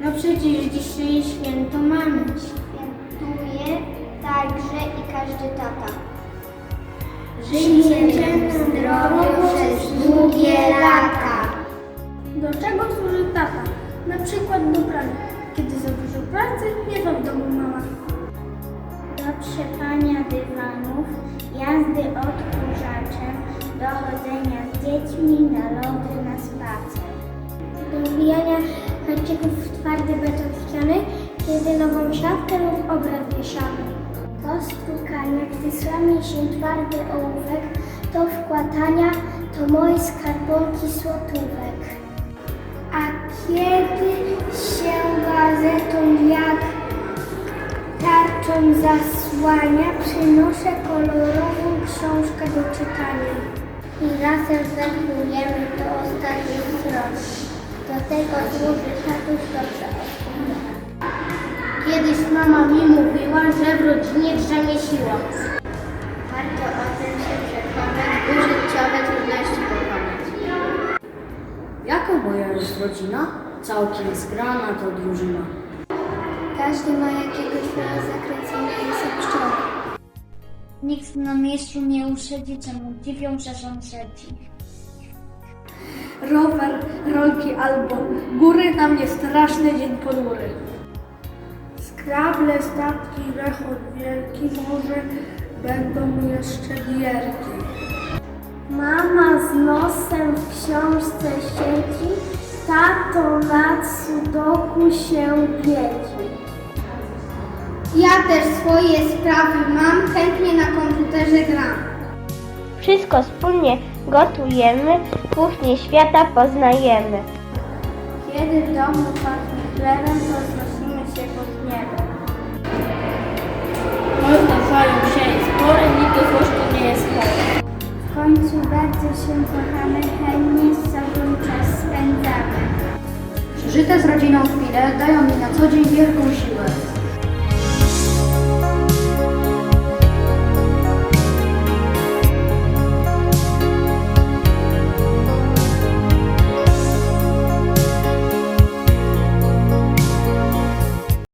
No przecież dzisiaj święto mamy. Świętuje także i każdy tata. Żyjcie zdrowo przez długie lata. Do czego służy tata? Na przykład do prania. Kiedy za dużo pracy, nie ma w domu mama. Do trzepania dywanów, jazdy odkurzaczem, dochodzenia z dziećmi na lody, na spacer. Wbijania haczyków w twardy beton ściany, kiedy nową siatkę lub obraz. Do stukania, gdy słamie się twardy ołówek, do wkładania to moje skarbonki złotówek. A kiedy się gazetą jak tarczą zasłania, przynoszę kolorową książkę do czytania. I razem zaklujemy do ostatniej strony. Do tego służy tatuś dobrze. Kiedyś mama mi mówiła, że w rodzinie rzemiesiło. Warto o tym się przekonać, by życiowe trudności pokonać. Jaka moja jest rodzina? Całkiem zgrana to drużyna. Każdy ma jakiegoś swoje zakręcenia i zapszczoły. Nikt na miejscu nie usiedzi, czemu dziwią się sąsiedzi. Rower, rolki albo góry, na mnie straszny dzień ponury. Skrable, statki, rechot wielki, może będą jeszcze gierki. Mama z nosem w książce siedzi, tato nad sudoku się wiedzi. Ja też swoje sprawy mam, chętnie na komputerze gram. Wszystko wspólnie gotujemy, kuchnię świata poznajemy. Kiedy w domu pachnie chlebem, to znosimy się pod niebem. Rozdarzają się spory, nikt do złości nie jest chory. W końcu bardzo się kochamy, chętnie z sobą czas spędzamy. Przeżyte z rodziną chwile dają mi na co dzień wielką siłę.